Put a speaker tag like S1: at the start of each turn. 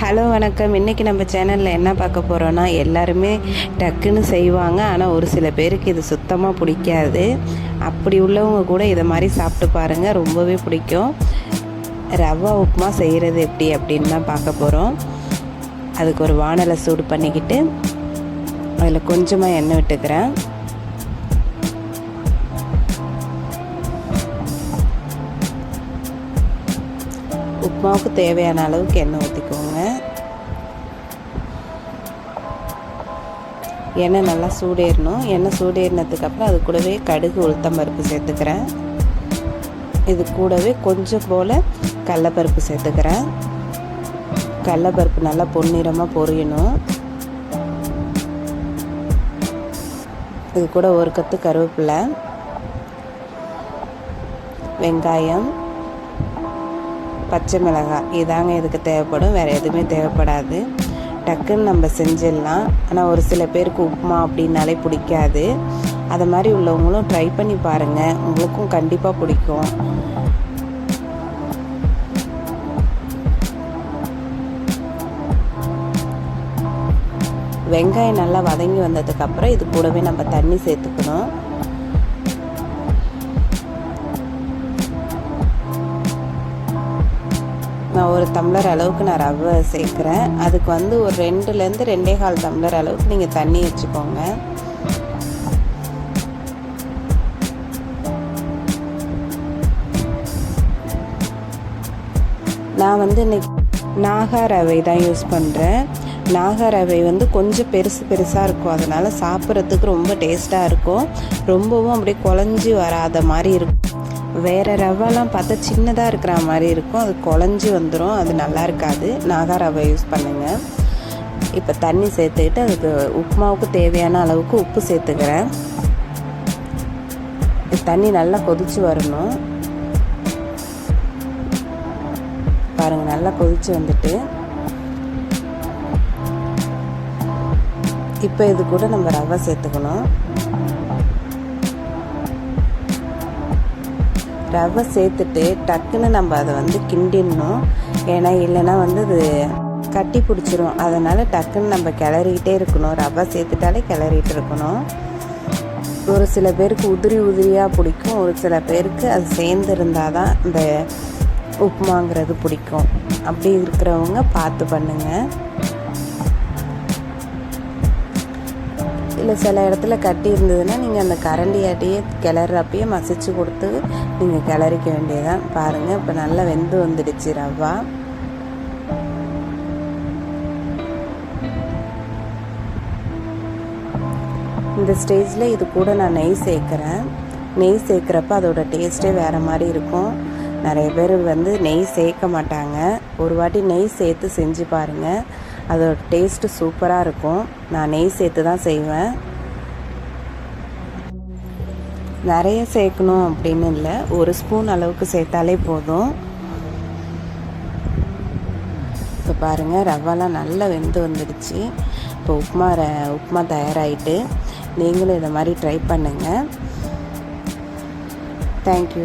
S1: Hello வணக்கம். இன்றைக்கி நம்ம சேனலில் என்ன பார்க்க போகிறோன்னா எல்லாருமே டக்குன்னு செய்வாங்க. ஆனால் ஒரு சில பேருக்கு இது சுத்தமாக பிடிக்காது. அப்படி உள்ளவங்க கூட இதை மாதிரி சாப்பிட்டு பாருங்கள் ரொம்பவே பிடிக்கும். ரவா உப்புமா செய்கிறது எப்படி அப்படின்னு தான் பார்க்க போகிறோம் அதுக்கு ஒரு வானலை சூடு பண்ணிக்கிட்டு அதில் கொஞ்சமாக எண்ணெய் விட்டுக்கிறேன். உப்புமாவுக்கு தேவையான அளவுக்கு எண்ணெய் ஊற்றிக்கோங்க எண்ணெய் நல்லா சூடேறணும். எண்ணெய் சூடேறினதுக்கப்புறம் அது கூடவே கடுகு உளுத்தம் பருப்பு சேர்த்துக்கிறேன். இது கூடவே கொஞ்சம் போல் கடலப்பருப்பு சேர்த்துக்கிறேன். கடலப்பருப்பு நல்லா பொன்னிறமாக பொரியணும். இது கூட ஒரு கத்து கருவேப்பிலை வெங்காயம் பச்சை மிளகாய். இதாங்க இதுக்கு தேவைப்படும். வேறு எதுவுமே தேவைப்படாது. டக்குன்னு நம்ம செஞ்சிடலாம். ஆனால் ஒரு சில பேருக்கு உப்புமா அப்படின்னாலே பிடிக்காது. அதை மாதிரி உள்ளவங்களும் ட்ரை பண்ணி பாருங்கள் உங்களுக்கும் கண்டிப்பாக பிடிக்கும். வெங்காயம் நல்லா வதங்கி வந்ததுக்கப்புறம் இது கூடவே நம்ம தண்ணி சேர்த்துக்கணும். டம்ளர் அளவுக்கு நான் ரவை சேர்க்குறேன். அதுக்கு வந்து ஒரு ரெண்டுலேருந்து ரெண்டே கால் டம்ளர் அளவுக்கு நீங்கள் தண்ணி வச்சுக்கோங்க. நான் வந்து இன்னைக்கு நாகா ரவை தான் யூஸ் பண்ணுறேன் நாகா ரவை வந்து கொஞ்சம் பெருசு பெருசாக இருக்கும். அதனால் சாப்பிட்றதுக்கு ரொம்ப டேஸ்ட்டாக இருக்கும். ரொம்பவும் அப்படியே குழஞ்சி வராத மாதிரி இருக்கும். வேறு ரவாலாம் பார்த்தா சின்னதாக இருக்கிற மாதிரி இருக்கும். அது குழஞ்சி வந்துடும் அது நல்லா இருக்காது. நாகா ரவை யூஸ் பண்ணுங்கள் இப்போ தண்ணி சேர்த்துக்கிட்டு அதுக்கு உப்புமாவுக்கு தேவையான அளவுக்கு உப்பு சேர்த்துக்கிறேன். தண்ணி நல்லா கொதித்து வரணும். பாருங்கள் நல்லா கொதித்து வந்துட்டு. இப்போ இது கூட நம்ம ரவை சேர்த்துக்கணும். ரவை சேர்த்துட்டு டக்குன்னு நம்ம அதை வந்து கிண்டிடணும். ஏன்னா இல்லைன்னா வந்து அது கட்டி பிடிச்சிரும். அதனால் டக்குன்னு நம்ம கிளறிக்கிட்டே இருக்கணும். ரவை சேர்த்துட்டாலே கிளறிட்டு இருக்கணும். ஒரு சில பேருக்கு உதிரி உதிரியாக பிடிக்கும். ஒரு சில பேருக்கு அது சேர்ந்து இருந்தால் தான் இந்த உப்புமாங்கிறது பிடிக்கும். அப்படி இருக்கிறவங்க பார்த்து பண்ணுங்கள் இல்லை சில இடத்துல கட்டி இருந்ததுன்னா நீங்கள் அந்த கரண்டியாட்டியே கிளறப்பயே மசிச்சு கொடுத்து நீங்கள் கிளறிக்க வேண்டியதான் பாருங்கள் இப்போ நல்லா வெந்து வந்துடுச்சு ரவா இந்த ஸ்டேஜில் இது கூட நான் நெய் சேர்க்குறேன். நெய் சேர்க்குறப்ப அதோட டேஸ்ட்டே வேறு மாதிரி இருக்கும். நிறைய பேர் வந்து நெய் சேர்க்க மாட்டாங்க. ஒரு வாட்டி நெய் சேர்த்து செஞ்சு பாருங்கள் அதோட டேஸ்ட்டு சூப்பராக இருக்கும். நான் நெய் சேர்த்து தான் செய்வேன். நிறைய சேர்க்கணும் அப்படின்னு இல்லை. ஒரு ஸ்பூன் அளவுக்கு சேர்த்தாலே போதும். இப்போ பாருங்கள் ரவாலாம் நல்லா வெந்து வந்துடுச்சு. இப்போ உப்புமா ர உப்புமா தயாராகிட்டு நீங்களும் இதை மாதிரி ட்ரை பண்ணுங்கள் தேங்க்யூ